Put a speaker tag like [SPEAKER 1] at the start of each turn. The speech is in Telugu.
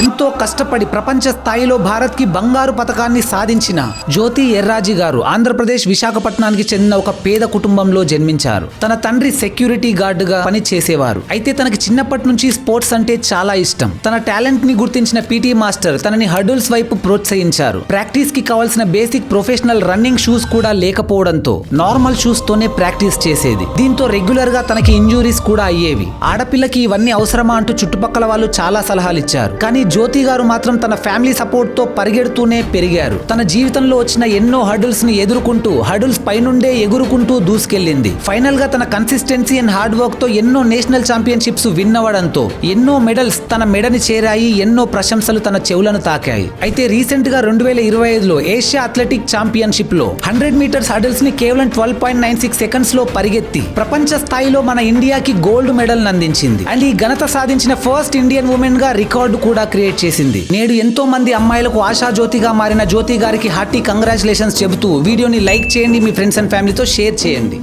[SPEAKER 1] ఎంతో కష్టపడి ప్రపంచ స్థాయిలో భారత్కి బంగారు పథకాన్ని సాధించిన జ్యోతి ఎర్రాజీ గారు ఆంధ్రప్రదేశ్ విశాఖపట్నానికి చెందిన ఒక పేద కుటుంబంలో జన్మించారు. తన తండ్రి సెక్యూరిటీ గార్డ్గా పని చేసేవారు అయితే తనకి చిన్నప్పటి నుంచి స్పోర్ట్స్ అంటే చాలా ఇష్టం. తన టాలెంట్ని గుర్తించిన పీటీ మాస్టర్ తనని హర్డుల్స్ వైపు ప్రోత్సహించారు. ప్రాక్టీస్కి కావాల్సిన బేసిక్ ప్రొఫెషనల్ రన్నింగ్ షూస్ కూడా లేకపోవడంతో నార్మల్ షూస్ తోనే ప్రాక్టీస్ చేసేది. దీంతో రెగ్యులర్గా తనకి ఇంజురీస్ కూడా అయ్యేవి. ఆడపిల్లకి ఇవన్నీ అవసరమా అంటూ చుట్టుపక్కల వాళ్ళు చాలా సలహాలు ఇచ్చారు. కానీ జ్యోతి గారు మాత్రం తన ఫ్యామిలీ సపోర్ట్తో పరిగెడుతూనే పెరిగారు. తన జీవితంలో వచ్చిన ఎన్నో హర్డుల్స్ని ఎదుర్కొంటూ హర్డుల్స్ పైనుండే ఎగురుకుంటూ దూసుకెళ్ళింది ఫైనల్గా తన కన్సిస్టెన్సీ అండ్ హార్డ్ వర్క్తో ఎన్నో నేషనల్ ఛాంపియన్షిప్స్ విన్ అవ్వడంతో ఎన్నో మెడల్స్ తన మెడని చేరాయి ఎన్నో ప్రశంసలు తన చెవులను తాకాయి. అయితే రీసెంట్గా రెండు వేల ఇరవై ఐదులో ఏషియా అథ్లెటిక్ ఛాంపియన్షిప్లో హండ్రెడ్ మీటర్స్ హర్డిల్స్ని కేవలం ట్వెల్వ్ పాయింట్ నైన్ సిక్స్ సెకండ్స్లో పరిగెత్తి ప్రపంచ స్థాయిలో మన ఇండియాకి గోల్డ్ మెడల్ అందించింది. అండ్ ఈ ఘనత సాధించిన ఫస్ట్ ఇండియన్ ఉమెన్గా రికార్డు కూడా క్రియేట్ చేసింది. నేడు ఎంతో మంది అమ్మాయిలకు ఆశా జ్యోతిగా మారిన జ్యోతి గారికి హార్టీ కంగ్రాచులేషన్స్ చెబుతూ వీడియోని లైక్ చేయండి మీ ఫ్రెండ్స్ అండ్ ఫ్యామిలీతో షేర్ చేయండి.